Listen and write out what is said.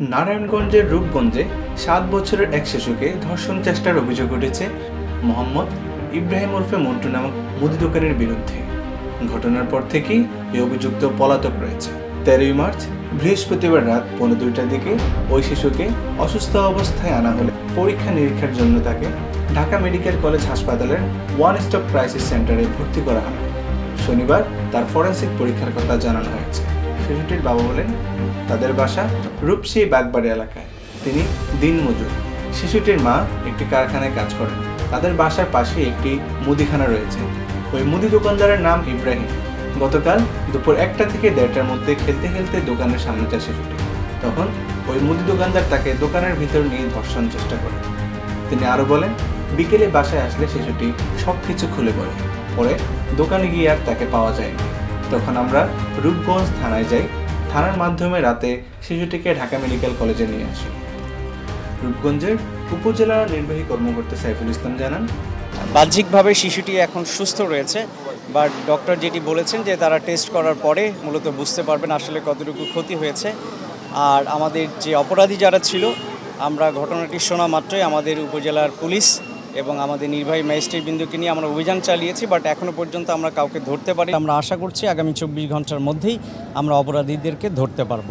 নারায়ণগঞ্জের রূপগঞ্জে সাত বছরের এক শিশুকে ধর্ষণ চেষ্টার অভিযোগ উঠেছে মোহাম্মদ ইব্রাহিম ওরফে মন্টু নামক মুদি দোকানের বিরুদ্ধে। ঘটনার পর থেকেই এই অভিযুক্ত পলাতক রয়েছে। তেরোই মার্চ, বৃহস্পতিবার রাত পৌনে দুইটার দিকে ওই শিশুকে অসুস্থ অবস্থায় আনা হলে পরীক্ষা নিরীক্ষার জন্য তাকে ঢাকা মেডিকেল কলেজ হাসপাতালের ওয়ান স্টপ ক্রাইসিস সেন্টারে ভর্তি করা হয়। শনিবার তার ফরেন্সিক পরীক্ষার কথা জানানো হয়েছে। শিশুটির বাবা বলেন তাদের বাসা রূপসী বাগবাড়ি এলাকায়। তিনি দিনমজুর। শিশুটির মা একটি কারখানায় কাজ করেন। তাদের বাসার পাশে একটি মুদিখানা রয়েছে। ওই মুদি দোকানদারের নাম ইব্রাহিম। গতকাল দুপুর একটা থেকে দেড়টার মধ্যে খেলতে খেলতে দোকানের সামনে যায় শিশুটি। তখন ওই মুদি দোকানদার তাকে দোকানের ভিতর নিয়ে ধর্ষণ চেষ্টা করে। তিনি আরও বলেন, বিকেলে বাসায় আসলে শিশুটি সব কিছু খুলে বলে পরে দোকানে গিয়ে আর তাকে পাওয়া যায়নি। তখন আমরা রূপগঞ্জ থানায় যাই। থানার মাধ্যমে রাতে শিশুটিকে ঢাকা মেডিকেল কলেজে নিয়ে আসি। রূপগঞ্জের উপজেলা নির্বাহী কর্মকর্তা সাইফুল ইসলাম জানান, বাহ্যিকভাবে শিশুটি এখন সুস্থ রয়েছে, বাট ডক্টর যেটি বলেছেন যে তারা টেস্ট করার পরে মূলত বুঝতে পারবেন আসলে কতটুকু ক্ষতি হয়েছে। আর আমাদের যে অপরাধী যারা ছিল, আমরা ঘটনাটি শোনা মাত্রই আমাদের উপজেলার পুলিশ এবং আমাদের নির্বাহী ম্যাজিস্ট্রেট বিন্দুকে নিয়ে আমরা অভিযান চালিয়েছি বাট এখনও পর্যন্ত আমরা কাউকে ধরতে পারি আমরা আশা করছি আগামী চব্বিশ ঘণ্টার মধ্যেই আমরা অপরাধীদেরকে ধরতে পারব।